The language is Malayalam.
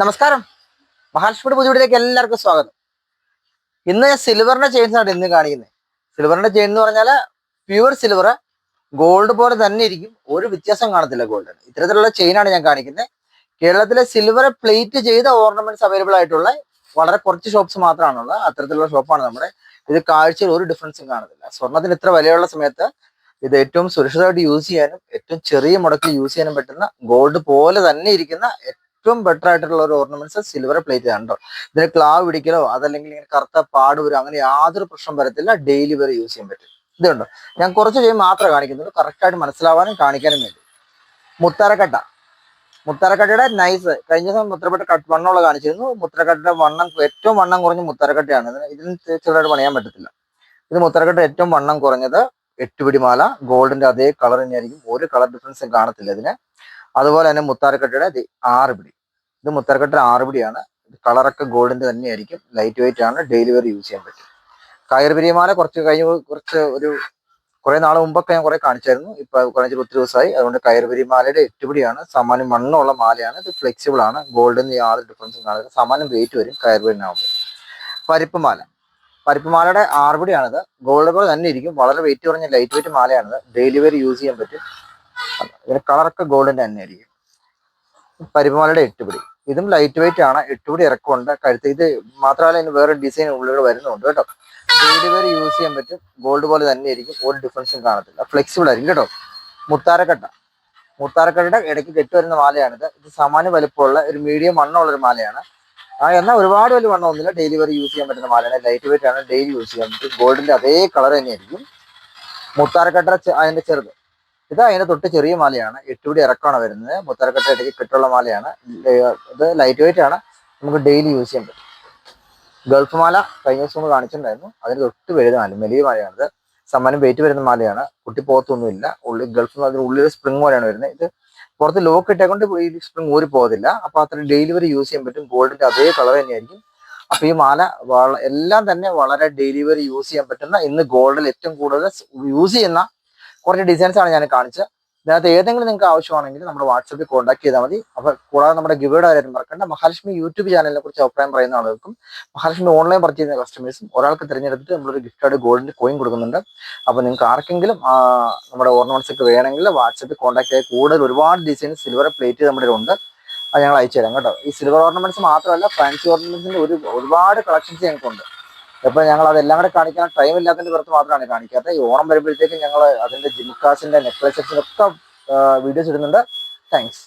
നമസ്കാരം. മഹാലക്ഷ്മിയുടെ പുതിയവിടിലേക്ക് എല്ലാവർക്കും സ്വാഗതം. ഇന്ന് ഞാൻ സിൽവറിന്റെ ചെയിൻസ് ആണ് ഇന്ന് കാണിക്കുന്നത്. സിൽവറിന്റെ ചെയിൻ എന്ന് പറഞ്ഞാൽ പ്യുവർ സിൽവർ ഗോൾഡ് പോലെ തന്നെ ഇരിക്കും. ഒരു വ്യത്യാസം കാണത്തില്ല ഗോൾഡിന് ഇത്തരത്തിലുള്ള ആണ് ഞാൻ കാണിക്കുന്നത്. കേരളത്തിലെ സിൽവർ പ്ലേറ്റ് ചെയ്ത ഓർണമെന്റ്സ് അവൈലബിൾ ആയിട്ടുള്ള വളരെ കുറച്ച് ഷോപ്സ് മാത്രമാണുള്ളത്. അത്തരത്തിലുള്ള ഷോപ്പാണ് നമ്മുടെ. ഇത് കാഴ്ചയിൽ ഒരു ഡിഫറൻസും കാണത്തില്ല. സ്വർണത്തിന് ഇത്ര വിലയുള്ള സമയത്ത് ഇത് ഏറ്റവും സുരക്ഷിതമായിട്ട് യൂസ് ചെയ്യാനും ഏറ്റവും ചെറിയ മുടക്കിൽ യൂസ് ചെയ്യാനും പറ്റുന്ന ഗോൾഡ് പോലെ തന്നെ ഇരിക്കുന്ന ഏറ്റവും ബെറ്റർ ആയിട്ടുള്ള ഒരു ഓർണമെന്റ്സ് സിൽവർ പ്ലേറ്റ് കണ്ടോ? ഇതിന് ക്ലാവ് പിടിക്കലോ അതല്ലെങ്കിൽ ഇങ്ങനെ കറുത്ത പാട് വരും അങ്ങനെ യാതൊരു പ്രശ്നം വരത്തില്ല. ഡെയിലി വരെ യൂസ് ചെയ്യാൻ പറ്റും. ഇതുണ്ടോ ഞാൻ കുറച്ച് ചെയ്യും മാത്രമേ കാണിക്കുന്നുള്ളൂ. കറക്റ്റായിട്ട് മനസ്സിലാവാനും കാണിക്കാനും വേണ്ടി. മുത്തരക്കട്ട. മുത്തരക്കട്ടയുടെ നൈസ് കഴിഞ്ഞ ദിവസം മുത്തരക്കട്ട കട്ട് വണ്ണമുള്ള കാണിച്ചിരുന്നു. മുത്തരക്കട്ടയുടെ വണ്ണം ഏറ്റവും വണ്ണം കുറഞ്ഞ മുത്തരക്കട്ടയാണ്. ഇതിന് ഇതിന് ചെറുതായിട്ട് പണിയാൻ പറ്റത്തില്ല. ഇത് മുത്തരക്കട്ട ഏറ്റവും വണ്ണം കുറഞ്ഞത് എട്ടുപിടിമാല. ഗോൾഡിന്റെ അതേ കളർ തന്നെയായിരിക്കും. ഒരു കളർ ഡിഫറൻസും കാണത്തില്ല ഇതിന്. അതുപോലെ തന്നെ മുത്താരക്കട്ടയുടെ ആറുപിടി. ആറ് പിടി ഇത് മുത്താരക്കട്ട ആറ് പിടിയാണ് കളറൊക്കെ ഗോൾഡിന്റെ തന്നെയായിരിക്കും. ലൈറ്റ് വെയിറ്റ് ആണ്. ഡെയിലി വെയർ യൂസ് ചെയ്യാൻ പറ്റും. കയർ പിരിയമാല കുറച്ച് കഴിഞ്ഞ് കുറച്ച് ഒരു കുറെ നാൾ മുമ്പൊക്കെ ഞാൻ കുറെ കാണിച്ചായിരുന്നു. ഇപ്പൊ കുറച്ച് ഒത്തിരി ദിവസമായി. അതുകൊണ്ട് കയർ പിരിമാലയുടെ എട്ടുപിടിയാണ്. സാമാന്യം മണ്ണുള്ള മാലയാണ്. ഇത് ഫ്ലെക്സിബിൾ ആണ്. ഗോൾഡിന് യാതൊരു ഡിഫറൻസും കാണില്ല സാമാന്യം വെയിറ്റ് വരും കയർ പിരിനാകുമ്പോൾ പരിപ്പ് മാല. പരിപ്പ് മാലയുടെ ആറുപിടിയാണിത്. ഗോൾഡ് പോലെ തന്നെ ഇരിക്കും. വളരെ വെയിറ്റ് കുറഞ്ഞ ലൈറ്റ് വെയിറ്റ് മാലയാണിത്. ഡെയിലി വെയർ യൂസ് ചെയ്യാൻ പറ്റും. ഇതിന്റെ കളറൊക്കെ ഗോൾഡിന്റെ തന്നെ ആയിരിക്കും പരിപ്പുമാലയുടെ എട്ടുപിടി. ഇതും ലൈറ്റ് വെയിറ്റ് ആണ്. എട്ടുപിടി ഇറക്കമുണ്ട്. കഴുത്ത് ഇത് മാത്രമല്ല ഇതിന് വേറെ ഡിസൈൻ ഉള്ളിൽ വരുന്നുണ്ട് കേട്ടോ. ഡെയിലി വരെ യൂസ് ചെയ്യാൻ പറ്റും. ഗോൾഡ് പോലെ തന്നെ ആയിരിക്കും ഒരു ഡിഫറൻസും കാണത്തില്ല. ഫ്ലെക്സിബിൾ ആയിരിക്കും കേട്ടോ. മുത്താരക്കട്ട. മുത്താരക്കട്ടയുടെ ഇടയ്ക്ക് കെട്ടുവരുന്ന മാലയാണിത്. ഇത് സമാന വലുപ്പമുള്ള ഒരു മീഡിയം വണ്ണമുള്ള മാലയാണ്. ആ എന്നാൽ ഒരുപാട് വലിയ വണ്ണം ഒന്നുമില്ല. ഡെയിലി വരെ യൂസ് ചെയ്യാൻ പറ്റുന്ന മാലയാണ്. ലൈറ്റ് വെയിറ്റ് ആണ്. ഡെയിലി യൂസ് ചെയ്യാൻ പറ്റും. ഗോൾഡിന്റെ അതേ കളർ തന്നെയായിരിക്കും. മുത്താരക്കട്ട അതിന്റെ ചെറുത്. ഇത് അതിന്റെ തൊട്ട് ചെറിയ മാലയാണ്. എട്ടുപിടി ഇറക്കമാണ് വരുന്നത്. മുത്താരക്കട്ട ഇടയ്ക്ക് കെട്ടുള്ള മാലയാണ്. ഇത് ലൈറ്റ് വെയിറ്റ് ആണ്. നമുക്ക് ഡെയിലി യൂസ് ചെയ്യാൻ പറ്റും. ഗൾഫ് മാല കഴിഞ്ഞ ദിവസം ഒന്ന് കാണിച്ചിട്ടുണ്ടായിരുന്നു. അതിന് തൊട്ട് വലുതാണ് വലിയ മാലയാണിത്. സമ്മാനം വെയിറ്റ് വരുന്ന മാലയാണ്. കുട്ടി പോകത്തൊന്നുമില്ല. ഉള്ളിൽ ഗൾഫ് അതിന് ഉള്ളിൽ സ്പ്രിങ് പോലെയാണ് വരുന്നത്. ഇത് പുറത്ത് ലോക്ക് ഇട്ടേക്കൊണ്ട് ഈ സ്പ്രിങ് ഊരി പോകത്തില്ല. അപ്പൊ അത്ര ഡെയിലി യൂസ് ചെയ്യാൻ പറ്റും. ഗോൾഡിന്റെ അതേ കളർ തന്നെയായിരിക്കും. അപ്പൊ ഈ മാല എല്ലാം തന്നെ വളരെ ഡെയിലി വരെ യൂസ് ചെയ്യാൻ പറ്റുന്ന ഇന്ന് ഗോൾഡിൽ ഏറ്റവും കൂടുതൽ യൂസ് ചെയ്യുന്ന കുറച്ച് ഡിസൈൻസ് ആണ് ഞാൻ കാണിച്ചത് ഇതിനകത്ത് ഏതെങ്കിലും നിങ്ങൾക്ക് ആവശ്യമാണെങ്കിൽ നമ്മുടെ വാട്സപ്പിൽ കോൺടാക്ട് ചെയ്താൽ മതി. അപ്പോൾ കൂടാതെ നമ്മുടെ ഗിവേഡ് കാര്യം മറക്കണ്ട. മഹാലക്ഷ്മി യൂട്യൂബ് ചാനലിനെ കുറിച്ച് അഭിപ്രായം പറയുന്ന ആളുകൾക്കും മഹാലക്ഷ്മി ഓൺലൈൻ പർച്ചേസ് ചെയ്യുന്ന കസ്റ്റമേഴ്സും ഒരാൾക്ക് തിരഞ്ഞെടുത്തിട്ട് നമ്മളൊരു ഗിഫ്റ്റായിട്ട് ഗോൾഡിന്റെ കോയിൻ കൊടുക്കുന്നുണ്ട്. അപ്പോൾ നിങ്ങൾക്ക് ആർക്കെങ്കിലും നമ്മുടെ ഓർണമെന്റ്സ് ഒക്കെ വേണമെങ്കിൽ വാട്സപ്പിൽ കോൺടാക്ട് ചെയ്ത് കൂടുതൽ ഒരുപാട് ഡിസൈൻ സിൽവർ പ്ലേറ്റ് നമ്മുടെ ഉണ്ട് അത് ഞങ്ങൾ അയച്ചു തരാം കേട്ടോ. ഈ സിൽവർ ഓർണമെന്റ്സ് മാത്രമല്ല ഫാൻസി ഓർണമെന്റ്സിന്റെ ഒരു ഒരുപാട് കളക്ഷൻസ് ഞങ്ങൾക്കുണ്ട്. അപ്പൊ ഞങ്ങൾ അതെല്ലാം കൂടെ കാണിക്കാൻ ടൈം ഇല്ലാത്തതിന്റെ പുറത്ത് മാത്രമാണ് കാണിക്കാത്തത്. ഈ ഓണം വരുമ്പോഴത്തേക്കും ഞങ്ങൾ അതിന്റെ ജിംകാസിന്റെ നെക്ലസ് ഒക്കെ വീഡിയോസ് ഇടുന്നുണ്ട്. താങ്ക്സ്